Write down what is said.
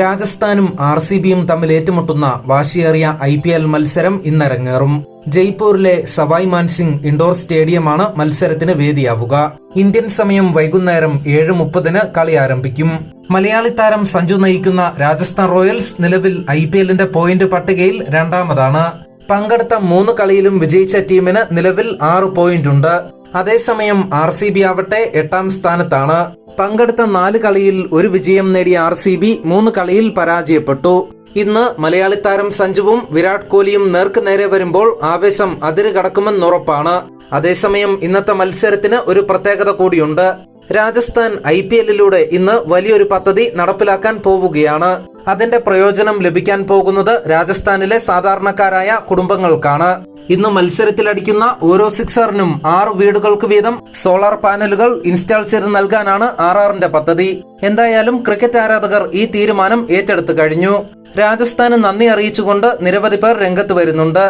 രാജസ്ഥാനും R C ബിയും തമ്മിൽ ഏറ്റുമുട്ടുന്ന വാശിയേറിയ ഐ പി എൽ മത്സരം ഇന്നരങ്ങേറും. ജയ്പൂരിലെ സവായ് മാൻസിംഗ് ഇൻഡോർ സ്റ്റേഡിയമാണ് മത്സരത്തിന് വേദിയാവുക. ഇന്ത്യൻ സമയം വൈകുന്നേരം ഏഴ് മുപ്പതിന് കളി ആരംഭിക്കും. മലയാളി താരം സഞ്ജു നയിക്കുന്ന രാജസ്ഥാൻ റോയൽസ് നിലവിൽ ഐ പി എല്ലിന്റെ പോയിന്റ് പട്ടികയിൽ രണ്ടാമതാണ്. പങ്കെടുത്ത മൂന്ന് കളിയിലും വിജയിച്ച ടീമിന് നിലവിൽ ആറ് പോയിന്റ് ഉണ്ട് അതേസമയം ആർ സി ബി ആവട്ടെ എട്ടാം സ്ഥാനത്താണ്. പങ്കെടുത്ത നാല് കളിയിൽ ഒരു വിജയം നേടിയ ആർ സി ബി മൂന്ന് കളിയിൽ പരാജയപ്പെട്ടു. ഇന്ന് മലയാളി താരം സഞ്ജുവും വിരാട് കോഹ്ലിയും നേർക്ക് നേരെ വരുമ്പോൾ ആവേശം അതിര് കടക്കുമെന്നുറപ്പാണ്. അതേസമയം ഇന്നത്തെ മത്സരത്തിന് ഒരു പ്രത്യേകത കൂടിയുണ്ട്. രാജസ്ഥാൻ ഐ പി എല്ലിലൂടെ ഇന്ന് വലിയൊരു പദ്ധതി നടപ്പിലാക്കാൻ പോവുകയാണ്. അതിന്റെ പ്രയോജനം ലഭിക്കാൻ പോകുന്നത് രാജസ്ഥാനിലെ സാധാരണക്കാരായ കുടുംബങ്ങൾക്കാണ്. ഇന്ന് മത്സരത്തിലടിക്കുന്ന ഓരോ സിക്സറിനും ആറ് വീടുകൾക്ക് വീതം സോളാർ പാനലുകൾ ഇൻസ്റ്റാൾ ചെയ്ത് നൽകാനാണ് ആർ ആറിന്റെ പദ്ധതി. എന്തായാലും ക്രിക്കറ്റ് ആരാധകർ ഈ തീരുമാനം ഏറ്റെടുത്തു കഴിഞ്ഞു. രാജസ്ഥാന് നന്ദി അറിയിച്ചുകൊണ്ട് നിരവധി പേർ രംഗത്ത് വരുന്നുണ്ട്.